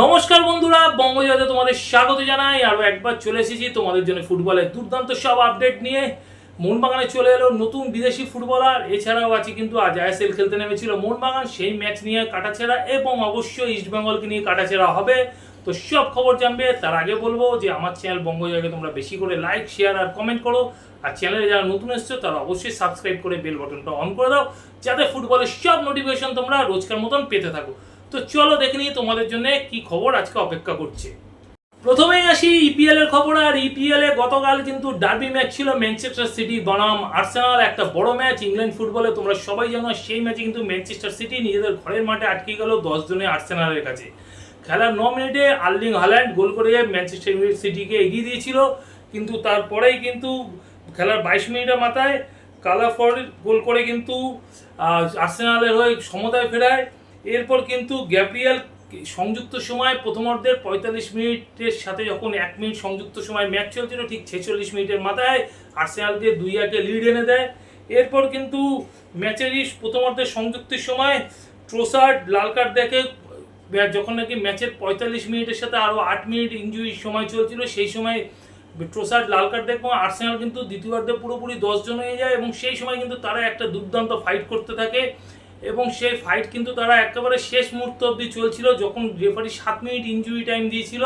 নমস্কার বন্ধুরা, বঙ্গজয়তে তোমাদের স্বাগত জানাই। আরও একবার চলে এসেছি তোমাদের জন্য ফুটবলের দুর্দান্ত সব আপডেট নিয়ে। মোহনবাগানে চলে এলো নতুন বিদেশি ফুটবলার। এছাড়াও আছে কিন্তু আজ আইএসএল খেলতে নেমেছিল মোহনবাগান। সেই ম্যাচ নিয়ে কাটাছেড়া এবং অবশ্যই ইস্টবেঙ্গলকে নিয়ে কাটাছেড়া হবে। তো সব খবর জানবে, তার আগে বলব যে আমার চ্যানেল বঙ্গজয়কে তোমরা বেশি করে লাইক শেয়ার আর কমেন্ট করো। আর চ্যানেলে যারা নতুন এসছো, তারা অবশ্যই সাবস্ক্রাইব করে বেল বাটনটা অন করে দাও। যাতে ফুটবলের সব নোটিফিকেশন তোমরা রোজকার মতন পেতে থাকো। তো চলো দেখে নিই তোমাদের জন্য কি খবর আজকে অপেক্ষা করছে। প্রথমেই আসি ইপিএল এর খবর, আর ইপিএল এ গতকাল কিন্তু ডার্বি ম্যাচ ছিল ম্যানচেস্টার সিটি বনাম আর্সেনাল একটা বড় ম্যাচ ইংল্যান্ড ফুটবলে তোমরা সবাই জানো সেই ম্যাচে কিন্তু ম্যানচেস্টার সিটি নিজেদের ঘরের মাঠে আটকে গেল দশ জনে আর্সেনালের কাছে। খেলার ন মিনিটে আর্লিং হাল্যান্ড গোল করে ম্যানচেস্টার সিটিকে এগিয়ে দিয়েছিল, কিন্তু তারপরেই কিন্তু খেলার বাইশ মিনিটের মাথায় কালাফর গোল করে কিন্তু আর্সেনালের হয়ে সমতায় ফেরায়। এরপর কিন্তু গ্যাব্রিয়াল সংযুক্ত সময় প্রথম প্রথমার্ধের পঁয়তাল্লিশ মিনিটের সাথে যখন এক মিনিট সংযুক্ত সময় ম্যাচ চলছিল, ঠিক ছেচল্লিশ মিনিটের মাথায় আর্সেনালকে দুই একে লিড এনে দেয়। এরপর কিন্তু ম্যাচেরই প্রথম প্রথমার্ধের সংযুক্তির সময় ট্রোসার্ড লাল কার্ড দেখে যখন নাকি ম্যাচের পঁয়তাল্লিশ মিনিটের সাথে আরও আট মিনিট ইঞ্জুরি সময় চলছিল, সেই সময় ট্রোসার্ড লাল কার্ড দেখব আর্সেনাল কিন্তু দ্বিতীয়ার্ধে পুরোপুরি দশজন হয়ে যায় এবং সেই সময় কিন্তু তারা একটা দুর্দান্ত ফাইট করতে থাকে। এবং সেই ফাইট কিন্তু তারা একেবারে শেষ মুহূর্ত অবধি চলছিল, যখন রেফারি সাত মিনিট ইঞ্জুরি টাইম দিয়েছিল।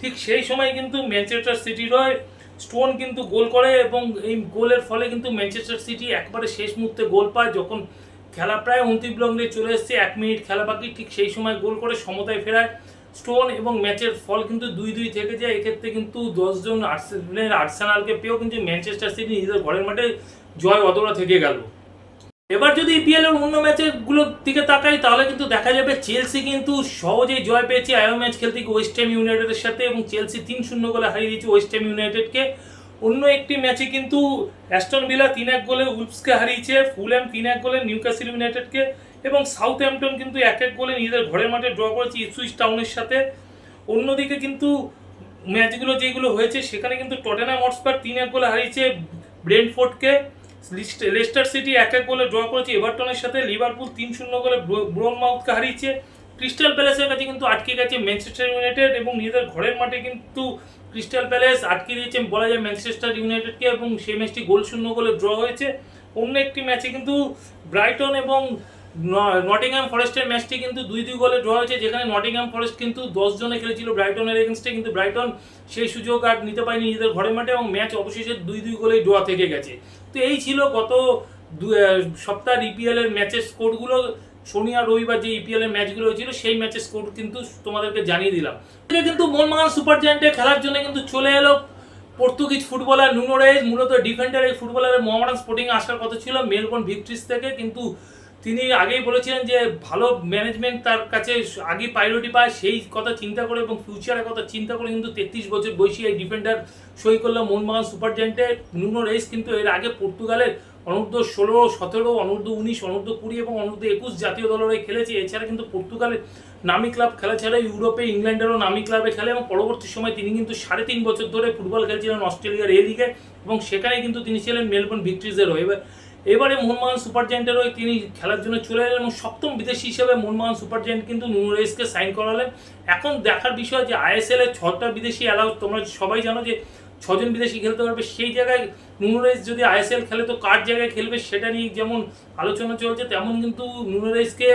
ঠিক সেই সময় কিন্তু ম্যানচেস্টার সিটির হয়ে স্টোন কিন্তু গোল করে এবং এই গোলের ফলে কিন্তু ম্যানচেস্টার সিটি একবারে শেষ মুহূর্তে গোল পায়, যখন খেলা প্রায় অন্তিম লগ্নে চলে এসছে, এক মিনিট খেলা বাকি, ঠিক সেই সময় গোল করে সমতায় ফেরায় স্টোন এবং ম্যাচের ফল কিন্তু দুই দুই থেকে যায়। এক্ষেত্রে কিন্তু দশজন আর্সেনালকে পেয়েও কিন্তু ম্যানচেস্টার সিটি নিজেদের ঘরের মাঠে জয় অদরা থেকে গেল। এবার যদি ইপিএল এর অন্য ম্যাচগুলোর দিকে তাকাই, তাহলে কিন্তু দেখা যাবে চেলসি কিন্তু সহজেই জয় পেয়েছে আয়ো ম্যাচ খেলতে গিয়ে ওয়েস্ট হ্যাম ইউনাইটেডের সাথে এবং চেলসি তিন শূন্য গোলে হারিয়ে দিয়েছে ওয়েস্ট হ্যাম ইউনাইটেডকে অন্য একটি ম্যাচে কিন্তু অ্যাস্টন ভিলা তিন এক গোলে উলফসকে হারিয়েছে ফুলহ্যাম তিন এক গোলে নিউক্যাসল ইউনাইটেডকে এবং সাউথ হ্যাম্পটন কিন্তু এক এক গোলে নিজেদের ঘরের মাঠে ড্র করেছে ইপসুইচ টাউনের সাথে। অন্যদিকে কিন্তু ম্যাচগুলো যেগুলো হয়েছে, সেখানে কিন্তু টটেনাম হটস্পার তিন এক গোলে হারিয়েছে ব্রেনফোর্ডকে লেস্টার সিটি এক এক বলে ড্র করেছে। এভারটনের সাথে লিভারপুল তিন শূন্য গোলে ব্রোন মাউথকে হারিয়েছে। ক্রিস্টাল প্যালেসের কাছে কিন্তু আটকে গেছে ম্যানচেস্টার ইউনাইটেড এবং নিজেদের ঘরের মাঠে কিন্তু ক্রিস্টাল প্যালেস আটকে দিয়েছে। বলা যায় ম্যানচেস্টার ইউনাইটেডকে এবং সেই ম্যাচটি গোল শূন্য গোলে ড্র হয়েছে। অন্য একটি ম্যাচে কিন্তু ব্রাইটন এবং ন- নটিংহ্যাম ফরেস্টের ম্যাচটি কিন্তু দুই দুই গোলে ড্র হয়েছে যেখানে নটিংহ্যাম ফরেস্ট কিন্তু দশ জনে খেলেছিল ব্রাইটনের এগেনস্টে কিন্তু ব্রাইটন সেই সুযোগ আর নিতে পারেনি নিজেদের ঘরের মাঠে এবং ম্যাচ অবশেষে দুই দুই গোলে ড্র থেকে গেছে। তো এই ছিল গত দু- আহ, সপ্তাহের ইপিএল এর ম্যাচের স্কোরগুলো শনি আর রবিবার যে ইপিএল এর ম্যাচগুলো হয়েছিল সেই ম্যাচের স্কোর কিন্তু তোমাদেরকে জানিয়ে দিলাম। এটা কিন্তু মোহনবাগান সুপার জায়ান্টে খেলার জন্য কিন্তু চলে এলো পর্তুগিজ ফুটবলার নুনো রেজ মূলত ডিফেন্ডার এই ফুটবলারের মোহামেডান স্পোর্টিং আসার কথা ছিল মেলবোর্ন ভিক্ট্রিজ থেকে। কিন্তু তিনি আগেই বলেছিলেন যে ভালো ম্যানেজমেন্ট তার কাছে আগেই প্রায়োরিটি পায়, সেই কথা চিন্তা করে এবং ফিউচারের কথা চিন্তা করে কিন্তু তেত্রিশ বছর বয়সী এই ডিফেন্ডার সই করল মোহনবাগান সুপার জায়েন্টে নুনো রেস কিন্তু এর আগে পর্তুগালের অনূর্ধ্ব ষোলো, সতেরো, অনূর্ধ্ব উনিশ, অনূর্ধ্ব কুড়ি এবং অনূর্ধ্ব একুশ জাতীয় দলের হয়ে খেলেছে। এছাড়া কিন্তু পর্তুগালের নামি ক্লাব খেলা ছাড়া ইউরোপে, ইংল্যান্ডেরও নামি ক্লাবে খেলে এবং পরবর্তী সময় তিনি কিন্তু সাড়ে তিন বছর ধরে ফুটবল খেলছিলেন অস্ট্রেলিয়ার এ লিগে এবং সেখানে কিন্তু তিনি ছিলেন মেলবোর্ন ভিক্ট্রিজের হয়ে। এবার এবারে মোহনবাগান সুপার জায়েন্টের হয়ে তিনি খেলার জন্য চলে এলেন এবং সপ্তম বিদেশি হিসেবে মোহনবাগান সুপার জায়েন্ট কিন্তু নুরেসকে সাইন করালেন। এখন দেখার বিষয় যে আইএসএল এর ছটা বিদেশি অ্যালাউ তোমরা সবাই জানো যে ছজন বিদেশি খেলতে পারবে, সেই জায়গায় নুরেস যদি আইএসএল খেলে তো কার জায়গায় খেলবে সেটা নিয়ে যেমন আলোচনা চলছে, তেমন কিন্তু নুরেসকে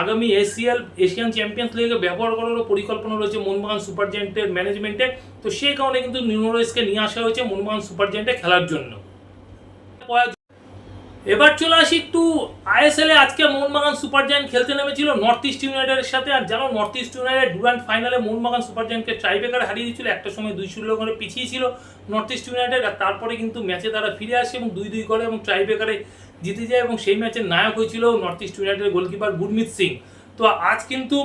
আগামী এশিয়াল এশিয়ান চ্যাম্পিয়ন্স লিগে ব্যবহার করারও পরিকল্পনা রয়েছে মোহনবাগান সুপার জায়েন্টের ম্যানেজমেন্টে তো সেই কারণে কিন্তু নুরেসকে নিয়ে আসা হয়েছে মোহনবাগান সুপার জায়েন্টে খেলার জন্য। এবার চলে আসি একটু আইএসএল আজকে মোহনবাগান সুপার জায়ান্ট খেলতে নেমেছিল নর্থ ইস্ট ইউনাইটেডের সাথে। আর জানো, নর্থ ইস্ট ইউনাইটেড ডুরান্ট ফাইনালে মোহনবাগান সুপার জায়ান্টকে ট্রাইবেকার হারিয়ে দিয়েছিল। একটা সময় দুই শূন্য করে পিছিয়ে ছিল নর্থ ইস্ট ইউনাইটেড। আর তারপরে কিন্তু ম্যাচে তারা ফিরে আসে এবং দুই দুই করে এবং ট্রাইবেকারে জিতে যায় এবং সেই ম্যাচের নায়ক হয়েছিল নর্থ ইস্ট ইউনাইটেডের গোলকিপার গুরমিত সিং। তো আজ কিন্তু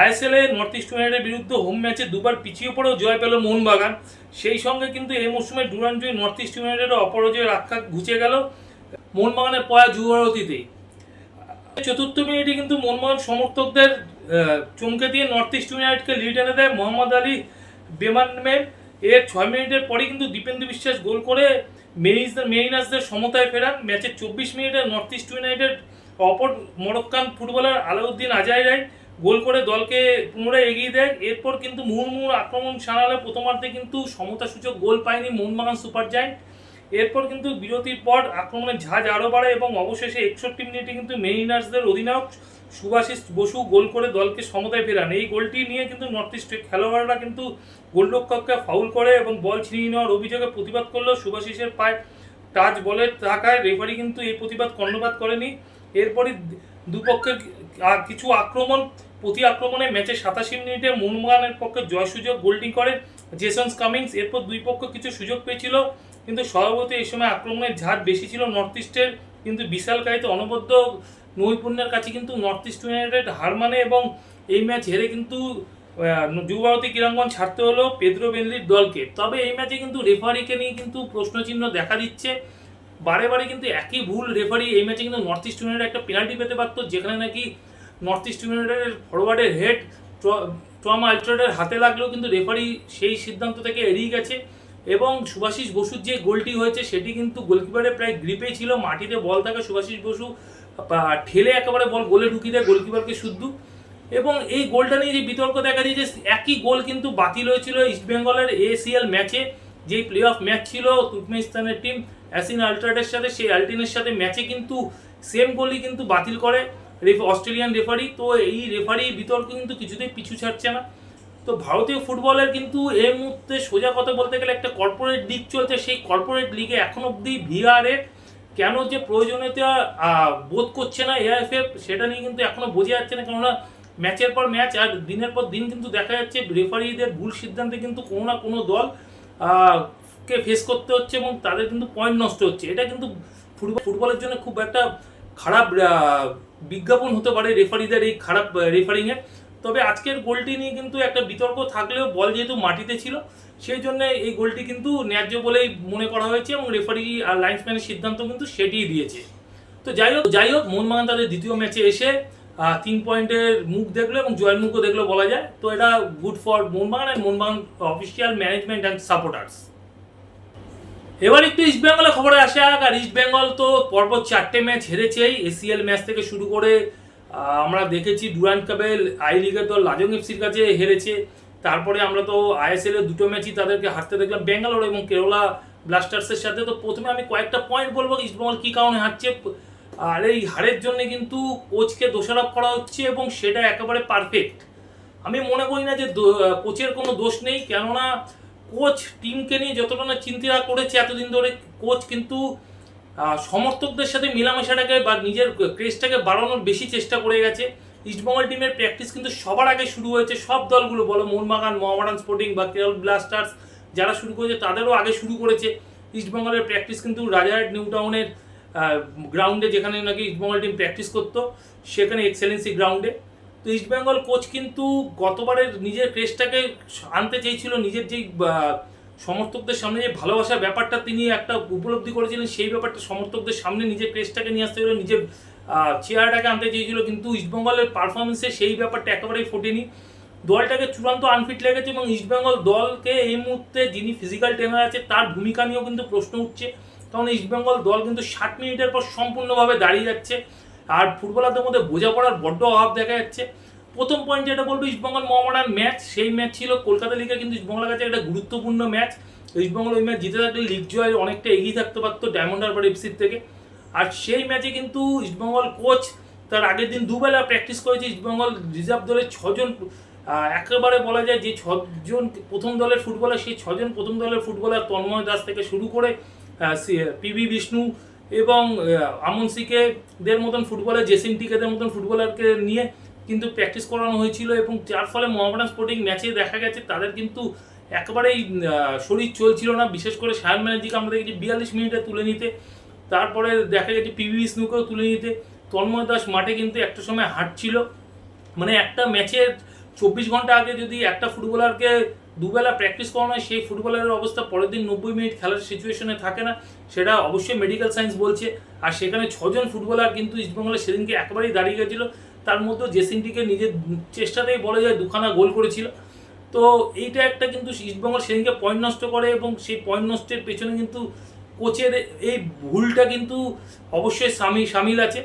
আইএসএল নর্থ ইস্ট ইউনাইটেডের বিরুদ্ধে হোম ম্যাচে দুবার পিছিয়ে পড়েও জয় পেল মোহনবাগান। সেই সঙ্গে কিন্তু এই মৌসুমে ডুরান্ট জয় নর্থ ইস্ট ইউনাইটেডের অপরাজয় রক্ষা ঘুচে গেল। মোহনবাগানের পয়া যুবরতিতে চতুর্থ মিনিটে কিন্তু মোহনবাগান সমর্থকদের চমকে দিয়ে নর্থ ইস্ট ইউনাইটেডকে লিড এনে দেয় মোহাম্মদ আলী বেমানমের। এর ছয় মিনিটের পরে কিন্তু দীপেন্দু বিশ্বাস গোল করে মেরিজদের মেরিনাসদের সমতায় ফেরান। ম্যাচের চব্বিশ মিনিটে নর্থ ইস্ট ইউনাইটেড অপর Moroccan footballer Alaaeddine Ajaraie goal করে দলকে পুনরায় এগিয়ে দেয়। এরপর কিন্তু মুহুর্মুহুর আক্রমণ সারালে প্রথমার্ধে কিন্তু সমতাসূচক গোল পায়নি মোহনবাগান সুপার জায়েন্ট। এরপর কিন্তু বিরতির পর আক্রমণের ঝাঁজ আরও বাড়ে এবং অবশেষে একষট্টি মিনিটে কিন্তু মেরিনার্সদের অধিনায়ক সুভাষিস বসু গোল করে দলকে সমতায় ফেরান। এই গোলটি নিয়ে কিন্তু নর্থ ইস্টের খেলোয়াড়রা কিন্তু গোলরক্ষককে ফাউল করে এবং বল ছিনিয়ে নেওয়ার অভিযোগে প্রতিবাদ করলেও সুভাষিসের পায়ে টাচ বলের থাকায় রেফারি কিন্তু এই প্রতিবাদ কর্ণপাত করেনি। এরপরই দুপক্ষের কিছু আক্রমণ, প্রতি আক্রমণে ম্যাচে সাতাশি মিনিটে মোহনবাগানের পক্ষে জয় সুযোগ গোলটি করে জেসন্স কামিংস। এরপর দুই পক্ষ কিছু সুযোগ পেয়েছিল। কিন্তু স্বভাবতই এই সময় আক্রমণের ঝাড় বেশি ছিল নর্থ ইস্টের কিন্তু বিশালকায়িত অনবদ্য নৈপুণ্যের কাছে কিন্তু নর্থ ইস্ট ইউনাইটেড হার মানে এবং এই ম্যাচ হেরে কিন্তু যুবভারতী ক্রীড়াঙ্গন ছাড়তে হলো পেদ্রো বেনলির দলকে। তবে এই ম্যাচে কিন্তু রেফারিকে নিয়ে কিন্তু প্রশ্নচিহ্ন দেখা দিচ্ছে। বারে বারে কিন্তু একই ভুল রেফারি এই ম্যাচে কিন্তু নর্থ ইস্ট ইউনাইটেড একটা পেনাল্টি পেতে পারতো, যেখানে নাকি নর্থ ইস্ট ইউনাইটেডের ফরওয়ার্ডের হেড ট্রম আলট্রেডের হাতে লাগলেও কিন্তু রেফারি সেই সিদ্ধান্ত থেকে এড়িয়ে গেছে। এবং সুভাষিস বসুর যে গোলটি হয়েছে, সেটি কিন্তু গোলকিপারের প্রায় গ্রিপেই ছিল। মাটিতে বল থাকে, সুভাষিস বসু ঠেলে একেবারে বল গোলে ঢুকিয়ে দেয় গোলকিপারকে শুদ্ধ। এবং এই গোলটা নিয়ে যে বিতর্ক দেখা দিয়েছে একই গোল কিন্তু বাতিল হয়েছিল ইস্টবেঙ্গলের এসিএল ম্যাচে। যেই প্লে অফ ম্যাচ ছিল, তুর্কমেনিস্তানের টিম অ্যাসিন আলট্রাটের সাথে, সেই আলটিনের সাথে ম্যাচে কিন্তু সেম গোলই কিন্তু বাতিল করে অস্ট্রেলিয়ান রেফারি। তো এই রেফারি বিতর্ক কিন্তু কিছুতেই পিছু ছাড়ছে না। তো ভারতীয় ফুটবলের কিন্তু এই মুহূর্তে সোজা কথা বলতে গেলে একটা কর্পোরেট লিগ চলছে, সেই কর্পোরেট লিগে এখন অবধি ভিআরের কেন যে প্রয়োজনীয়তা বোধ করছে না এআইএফএফ সেটা নিয়ে কিন্তু এখনও বোঝা যাচ্ছে না। কেননা ম্যাচের পর ম্যাচ আর দিনের পর দিন কিন্তু দেখা যাচ্ছে রেফারিদের ভুল সিদ্ধান্তে কিন্তু কোনো না কোনো দল কে ফেস করতে হচ্ছে এবং তাদের কিন্তু পয়েন্ট নষ্ট হচ্ছে। এটা কিন্তু ফুটবল ফুটবলের জন্য খুব একটা খারাপ বিজ্ঞাপন হতে পারে রেফারিদের এই খারাপ রেফারিংয়ের তবে আজকের গোলটি নিয়ে কিন্তু একটা বিতর্ক থাকলেও বল যেহেতু মাটিতে ছিল, সেই জন্য এই গোলটি কিন্তু ন্যায্য বলেই মনে করা হয়েছে এবং রেফারি আর লাইন্সম্যানের সিদ্ধান্ত কিন্তু সেটিই দিয়েছে। তো যাই হোক যাই হোক মোহনবাগান তাদের দ্বিতীয় ম্যাচে এসে তিন পয়েন্টের মুখ দেখল এবং জয়ের মুখও দেখল বলা যায়। তো এটা good for Mohun Bagan and Mohun Bagan official management and supporters এবার একটু ইস্ট বেঙ্গলের খবরে আসা আর ইস্ট বেঙ্গল তো পরপর চারটে ম্যাচ হেরেছেই। এসিএল ম্যাচ থেকে শুরু করে আমরা দেখেছি ডুরান্ট কাপের আই লিগের দল লাজং এফসির কাছে হেরেছে। তারপরে আমরা তো আইএসএল এর দুটো ম্যাচই তাদেরকে হারতে দেখলাম ব্যাঙ্গালোর এবং কেরলা ব্লাস্টার্সের সাথে। তো প্রথমে আমি কয়েকটা পয়েন্ট বলব ইস্ট বেঙ্গল কী কারণে হারছে? আর এই হারের জন্য কিন্তু কোচকে দোষারোপ করা হচ্ছে এবং সেটা একেবারে পারফেক্ট আমি মনে করি না যে কোচের কোনো দোষ নেই, কেননা কোচ টিমকে নিয়ে যতটা না চিন্তা করেছে এতদিন ধরে কোচ কিন্তু সমর্থকদের সাথে মেলামেশাটাকে বা নিজের ক্রেজটাকে বাড়ানোর বেশি চেষ্টা করে গেছে। ইস্টবেঙ্গল টিমের প্র্যাকটিস কিন্তু সবার আগে শুরু হয়েছে। সব দলগুলো বলো, মোহনবাগান, মোহামেডান স্পোর্টিং বা কেরল ব্লাস্টার্স যারা শুরু করেছে তাদেরও আগে শুরু করেছে। ইস্টবেঙ্গলের প্র্যাকটিস কিন্তু রাজারহাট নিউ টাউনের গ্রাউন্ডে যেখানে নাকি ইস্টবেঙ্গল টিম প্র্যাকটিস করতো, সেখানে এক্সেলেন্সি গ্রাউন্ডে তো ইস্টবেঙ্গল কোচ কিন্তু গতবারের নিজের ক্রেজটাকে আনতে চেয়েছিল, নিজের যেই সমর্থকদের সামনে যে ভালোবাসার ব্যাপারটা তিনি একটা উপলব্ধি করেছিলেন, সেই ব্যাপারটা সমর্থকদের সামনে নিজের ক্রেজটাকে নিয়ে আসতে গেলে নিজের চেয়ারটাকে আনতে চেয়েছিল, কিন্তু ইস্টবেঙ্গলের পারফরমেন্সে সেই ব্যাপারটা একেবারেই ফোটেনি। দলটাকে চূড়ান্ত আনফিট লেগেছে এবং ইস্টবেঙ্গল দলকে এই মুহূর্তে যিনি ফিজিক্যাল ট্রেনার আছে, তার ভূমিকা নিয়েও কিন্তু প্রশ্ন উঠছে। কারণ ইস্টবেঙ্গল দল কিন্তু ষাট মিনিটের পর সম্পূর্ণভাবে দাঁড়িয়ে যাচ্ছে। আর ফুটবলারদের মধ্যে বোঝাপড়ার বড্ড অভাব দেখা যাচ্ছে। প্রথম পয়েন্ট যেটা বলব ইস্টবেঙ্গল মোহামেডান ম্যাচ সেই ম্যাচ ছিল কলকাতা লিগে কিন্তু ইস্টবেঙ্গলের কাছে একটা গুরুত্বপূর্ণ ম্যাচ ইস্টবেঙ্গল ওই ম্যাচ জিতে থাকলে লিগ জয় অনেকটা এগিয়ে থাকতে পারতো ডায়মন্ড হারবার এফসির থেকে। আর সেই ম্যাচে কিন্তু ইস্টবেঙ্গল কোচ তার আগের দিন দুবেলা প্র্যাকটিস করেছে ইস্টবেঙ্গল রিজার্ভ দলের ছজন একেবারে বলা যায় যে ছজন প্রথম দলের ফুটবলার সেই ছজন প্রথম দলের ফুটবলার তন্ময় দাস থেকে শুরু করে পিবি বিষ্ণু এবং আমন সিকে দের মতন ফুটবলার জেসিন টিকেদের মতন ফুটবলারকে নিয়ে কিন্তু প্র্যাকটিস করানো হয়েছিল এবং যার ফলে মোহামেডান স্পোর্টিং ম্যাচে দেখা গেছে, তাদের কিন্তু একেবারেই শরীর চলছিল না। বিশেষ করে সায়ন ব্যানার্জিকে আমরা দেখেছি বিয়াল্লিশ মিনিটে তুলে নিতে। তারপরে দেখা গেছে পিভি বিষ্ণুকেও তুলে নিতে। তন্ময় দাস মাঠে কিন্তু একটা সময় হাঁটছিল। মানে একটা ম্যাচের চব্বিশ ঘণ্টা আগে যদি একটা ফুটবলারকে দুবেলা প্র্যাকটিস করানো হয়, সেই ফুটবলারের অবস্থা পরের দিন নব্বই মিনিট খেলার সিচুয়েশনে থাকে না। সেটা অবশ্যই মেডিকেল সায়েন্স বলছে। আর সেখানে ছজন ফুটবলার কিন্তু ইস্টবেঙ্গলের সেদিনকে একেবারেই দাঁড়িয়ে গেছিল। তার মধ্যে জেসিনটিকে নিজের চেষ্টাতেই বলা যায় দুখানা গোল করেছিল। তো এইটা একটা কিন্তু ইস্টবেঙ্গল সেদিনকে পয়েন্ট নষ্ট করে এবং সেই পয়েন্ট নষ্টের পেছনে কিন্তু কোচের এই ভুলটা কিন্তু অবশ্যই সামি, সামিল আছে।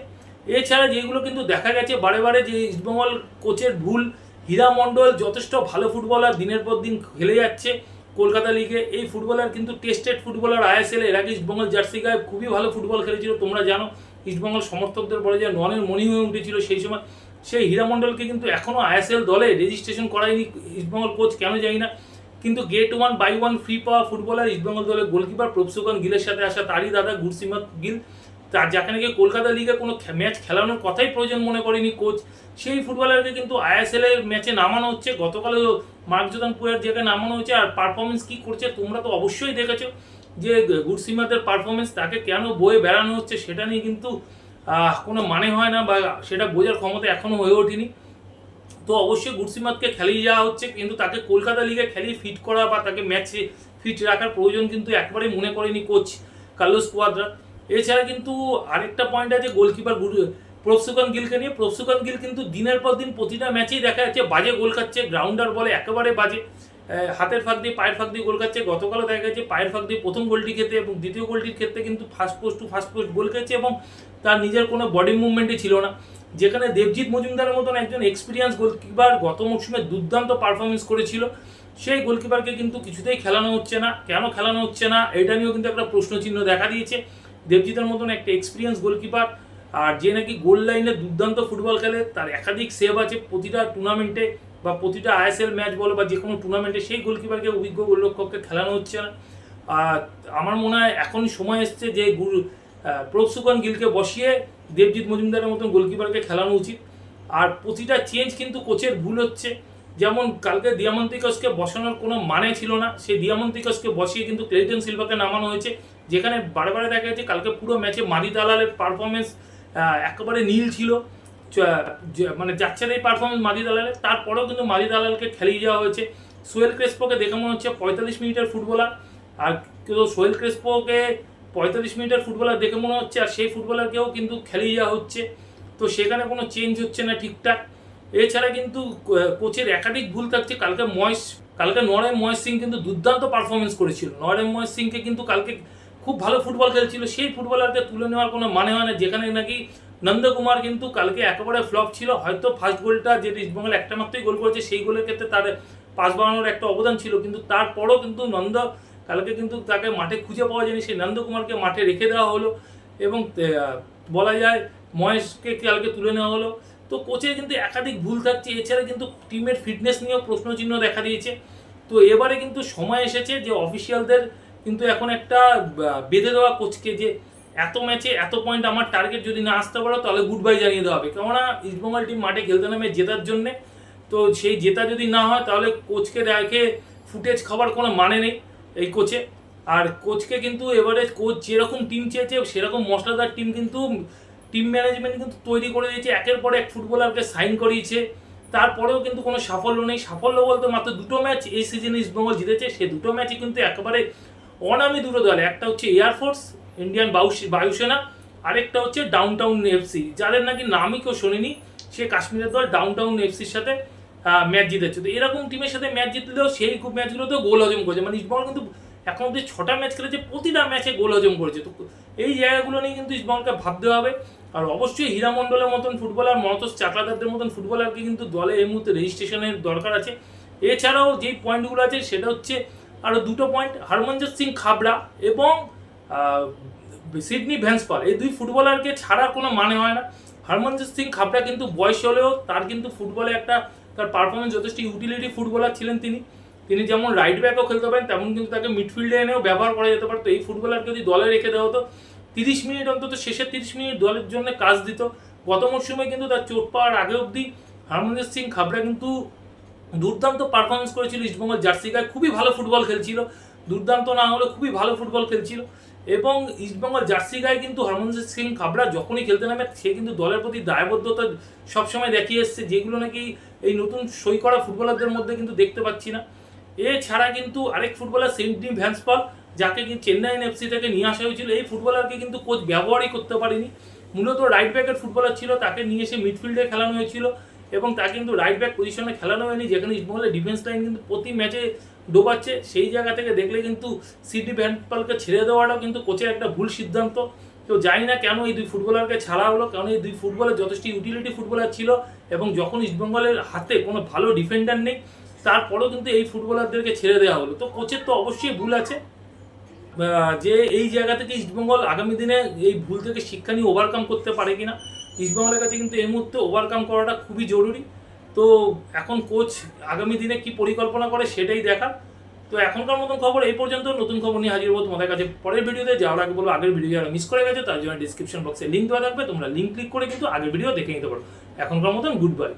এছাড়া যেগুলো কিন্তু দেখা গেছে বারে বারে যে ইস্টবেঙ্গল কোচের ভুল হীরা মণ্ডল যথেষ্ট ভালো ফুটবলার দিনের পর দিন খেলে যাচ্ছে। কলকাতা লিগে এই ফুটবলার কিন্তু টেস্টেড ফুটবলার আইএসএল এর আগে ইস্টবেঙ্গল জার্সি গায়ে খুবই ভালো ফুটবল খেলেছিল, তোমরা জানো। ইস্টবেঙ্গল সমর্থকদের বলে যে ননের মণি হয়ে উঠেছিল সেই সময়। সেই হীরা মণ্ডলকে কিন্তু এখনও আইএসএল দলে রেজিস্ট্রেশন করায়নি। ইস্টবেঙ্গল কোচ কেন জানি না। কিন্তু get one by one free পাওয়া ফুটবলার ইস্টবেঙ্গল দলের গোলকিপার প্রফসুকন গিলের সাথে আসা তারই দাদা গুরসিমত গিল। তার যেখানে গিয়ে কলকাতা লিগে কোনো ম্যাচ খেলানোর কথাই প্রয়োজন মনে করেনি কোচ সেই ফুটবলারকে কিন্তু আইএসএল এর ম্যাচে নামানো হচ্ছে। গতকালও মার্ক জোদানপুরের জায়গায় নামানো হচ্ছে আর পারফরমেন্স কি করছে তোমরা তো অবশ্যই দেখেছ যে গুরসিমাতের পারফরমেন্স তাকে কেন বয়ে বেড়ানো হচ্ছে সেটা নিয়ে কিন্তু কোনো মানে হয় না বা সেটা বোঝার ক্ষমতা এখনও হয়ে ওঠেনি। তো অবশ্যই গুরসিমাতকে খেলিয়ে যাওয়া হচ্ছে। কিন্তু তাকে কলকাতা লিগে খেলিয়ে ফিট করা বা তাকে ম্যাচে ফিট রাখার প্রয়োজন কিন্তু একবারেই মনে করেনি কোচ কার্লোস কুয়াদ্রা। এছাড়া কিন্তু আরেকটা পয়েন্ট আছে গোলকিপার গুরু প্রফসুকান গিলকে নিয়ে। প্রফসুকান গিল কিন্তু দিনের পর দিন প্রতিটা ম্যাচেই দেখা যাচ্ছে, বাজে গোল খাচ্ছে গ্রাউন্ডার বলে একেবারে বাজে। হাতের ফাঁক দিয়ে, পায়ের ফাঁক দিয়ে গোল খাচ্ছে। গতকালও দেখা গেছে, পায়ের ফাঁক দিয়ে প্রথম গোলটি খেতে এবং দ্বিতীয় গোলটির ক্ষেত্রে কিন্তু first post to first post goal খেয়েছে এবং তার নিজের কোনো বডি মুভমেন্টই ছিল না। যেখানে দেবজিৎ মজুমদারের মতন একজন এক্সপিরিয়েন্স গোলকিপার গত মৌসুমে দুর্দান্ত পারফরমেন্স করেছিল, সেই গোলকিপারকে কিন্তু কিছুতেই খেলানো হচ্ছে না। কেন খেলানো হচ্ছে না? এটা নিয়েও কিন্তু একটা প্রশ্নচিহ্ন দেখা দিয়েছে। দেবজিতের মতন একটা এক্সপিরিয়েন্স গোলকিপার আর যে নাকি গোল লাইনে দুর্দান্ত ফুটবল খেলে, তার একাধিক সেভ আছে প্রতিটা টুর্নামেন্টে বা প্রতিটা আইএসএল ম্যাচ বলো বা যে কোনো টুর্নামেন্টে সেই গোলকিপারকে অভিজ্ঞ গোলরক্ষককে খেলানো হচ্ছে না। আর আমার মনে হয় এখন সময় এসছে যে গুরু প্রফসুকন গিলকে বসিয়ে দেবজিৎ মজুমদারের মতন গোলকিপারকে খেলানো উচিত। আর প্রতিটা চেঞ্জ কিন্তু কোচের ভুল হচ্ছে। যেমন কালকে দিয়ামন্তিকসকে বসানোর কোনো মানে ছিল না। সেই দিয়ামন্তিকসকে বসিয়ে কিন্তু ক্লেটন সিলভাকে নামানো হয়েছে। যেখানে বারে বারে দেখা যাচ্ছে কালকে পুরো ম্যাচে মারি দালালের পারফরমেন্স একেবারে নীল ছিল। মানে যাচ্ছে এই পারফরমেন্স মাদি দালালের। তারপরেও কিন্তু মাদি দালালকে খেলিয়ে যাওয়া হয়েছে। সোহেল ক্রেসপোকে দেখে মনে হচ্ছে পঁয়তাল্লিশ মিনিটের ফুটবলার। আর কিন্তু সোহেল ক্রেসপোকে পঁয়তাল্লিশ মিনিটের ফুটবলার দেখে মনে হচ্ছে, আর সেই ফুটবলারকেও কিন্তু খেলিয়ে যাওয়া হচ্ছে। তো সেখানে কোনো চেঞ্জ হচ্ছে না ঠিকঠাক। এছাড়া কিন্তু কোচের একাধিক ভুল থাকছে। কালকে মহেশ, কালকে নরেন মহেশ সিং কিন্তু দুর্দান্ত পারফরমেন্স করেছিল। নরেন মহেশ সিংকে কিন্তু কালকে খুব ভালো ফুটবল খেলছিল, সেই ফুটবলারকে তুলে নেওয়ার কোনো মানে হয় না। যেখানে নাকি নন্দকুমার কিন্তু কালকে একেবারে ফ্লপ ছিল, হয়তো ফার্স্ট গোলটা যে ইস্টবেঙ্গল একটা মাত্রই গোল করেছে, সেই গোলের ক্ষেত্রে তার পাস বাড়ানোর একটা অবদান ছিল। কিন্তু তারপরও কিন্তু নন্দ কালকে কিন্তু তাকে মাঠে খুঁজে পাওয়া যায়নি, সেই নন্দকুমারকে মাঠে রেখে দেওয়া হলো এবং বলা যায় মহেশকে কালকে তুলে নেওয়া হলো। তো কোচের কিন্তু একাধিক ভুল থাকছে, এছাড়া কিন্তু টিমের ফিটনেস নিয়েও প্রশ্নচিহ্ন দেখা দিয়েছে। তো এবারে কিন্তু সময় এসেছে যে অফিসিয়ালদের কিন্তু এখন একটা বেঁধে দেওয়া কোচকে যে এত ম্যাচে এত পয়েন্ট আমার টার্গেট যদি না আসতে পারো, তাহলে গুড বাই জানিয়ে দেওয়া হবে। কেননা ইস্টবেঙ্গল টিম মাঠে খেলতে নামে জেতার জন্যে। তো সেই জেতা যদি না হয়, তাহলে কোচকে রেখে ফুটেজ খাবার কোনো মানে নেই এই কোচে। আর কোচকে কিন্তু এবারে কোচ যেরকম টিম চেয়েছে, সেরকম মশলাদার টিম কিন্তু টিম ম্যানেজমেন্ট কিন্তু তৈরি করে দিয়েছে। একের পর এক ফুটবলারকে সাইন করিয়েছে। তারপরেও কিন্তু কোনো সাফল্য নেই। সাফল্য বলতে মাত্র দুটো ম্যাচ এই সিজনে ইস্টবেঙ্গল জিতেছে। সে দুটো ম্যাচই কিন্তু একেবারে অনামি দুটো দল একটা হচ্ছে এয়ারফোর্স ইন্ডিয়ান বায়ু- বায়ুসেনা, আরেকটা হচ্ছে ডাউন টাউন এফসি যাদের নাকি নামই কেউ শোনেনি, সে কাশ্মীরের দল ডাউন টাউন এফসির সাথে ম্যাচ জিতেছে। তো এরকম টিমের সাথে ম্যাচ জিতলেও সেই খুব ম্যাচগুলোতেও গোল হজম করেছে। মানে ইস্টবেঙ্গল কিন্তু এখন অব্দি ছটা ম্যাচ খেলেছে, প্রতিটা ম্যাচে গোল হজম করেছে। তো এই জায়গাগুলো নিয়ে কিন্তু ইস্টবেঙ্গলকে ভাবতে হবে। আর অবশ্যই হীরা মণ্ডলের মতন ফুটবলার মহতোষ চাকলাদারদের মতন ফুটবলারকে কিন্তু দলে এই মুহূর্তে রেজিস্ট্রেশনের দরকার আছে। এছাড়াও যেই পয়েন্টগুলো আছে, সেটা হচ্ছে আরও দুটো পয়েন্ট হরমনজিৎ সিং খাবড়া এবং সিডনি ভ্যান্সপাল এই দুই ফুটবলারকে ছাড়া কোনো মানে হয় না। হরমনজিৎ সিং খাবড়া কিন্তু বয়স হলেও তার কিন্তু ফুটবলে একটা, তার পারফরমেন্স যথেষ্ট ইউটিলিটি ফুটবলার ছিলেন তিনি। তিনি যেমন রাইট ব্যাকও খেলতে পারেন, তেমন কিন্তু তাকে মিডফিল্ডে এনেও ব্যবহার করা যেতে পারতো। এই ফুটবলারকে যদি দলে রেখে দেওয়া হতো, তিরিশ মিনিট অন্তত শেষের তিরিশ মিনিট দলের জন্য কাজ দিত। গত মরশুমে কিন্তু তার চোট পাওয়ার আগে অবধি হরমনজিৎ সিং খাবড়া কিন্তু দুর্দান্ত পারফরমেন্স করেছিল ইস্টবেঙ্গল জার্সি গায়ে খুবই ভালো ফুটবল খেলছিল। দুর্দান্ত না হলে খুবই ভালো ফুটবল খেলছিল। এবং ইস্টবেঙ্গল জার্সি গায়ে কিন্তু হরমনজিৎ সিং খাবড়া যখনই খেলতে নামে, সে কিন্তু দলের প্রতি দায়বদ্ধতা সবসময় দেখিয়ে এসছে, যেগুলো নাকি এই নতুন সই করা ফুটবলারদের মধ্যে কিন্তু দেখতে পাচ্ছি না। এছাড়া কিন্তু আরেক ফুটবলার সেন্টনি ভ্যান্সপাল যাকে কি চেন্নাইন এফসি থেকে নিয়ে আসা হয়েছিল, এই ফুটবলারকে কিন্তু কোচ ব্যবহারই করতে পারেনি। মূলত রাইট ব্যাকের ফুটবলার ছিল, তাকে নিয়ে এসে মিডফিল্ডে খেলানো হয়েছিল। এবং তাকে কিন্তু রাইট ব্যাক পজিশনে খেলানো হয়নি, যেখানে ইস্টবেঙ্গলের ডিফেন্স লাইন কিন্তু প্রতি ম্যাচে ডোবাচ্ছে। সেই জায়গা থেকে দেখলে কিন্তু সিডি ভ্যান্সপালকে ছেড়ে দেওয়াটাও কিন্তু কোচের একটা ভুল সিদ্ধান্ত। তো জানি না কেন এই দুই ফুটবলারকে ছাড়া হলো কারণ এই দুই ফুটবলার যথেষ্ট ইউটিলিটি ফুটবলার ছিল এবং যখন ইস্টবেঙ্গলের হাতে কোনো ভালো ডিফেন্ডার নেই, তারপরেও কিন্তু এই ফুটবলারদেরকে ছেড়ে দেওয়া হলো। তো কোচের তো অবশ্যই ভুল আছে। যে এই জায়গা থেকে ইস্টবেঙ্গল আগামী দিনে এই ভুল থেকে শিক্ষা নিয়ে ওভারকাম করতে পারে কিনা ইস্টবেঙ্গলের কাছে কিন্তু এই মুহূর্তে ওভারকাম করাটা খুবই জরুরি। তো এখন কোচ আগামী দিনে কি পরিকল্পনা করে সেটাই দেখার। তো এখনকার মতন খবর এই পর্যন্ত, নতুন খবর নিয়ে হাজির হব তোমাদের কাছে পরের ভিডিওতে। যাওয়ার আগে বলব আগের ভিডিও যারা মিস করে গেছে, তার জন্য ডিসক্রিপশন বক্সে লিঙ্ক দেওয়া থাকবে। তোমরা লিঙ্ক ক্লিক করে কিন্তু আগের ভিডিও দেখে নিতে পারো। এখনকার মতন গুড বাই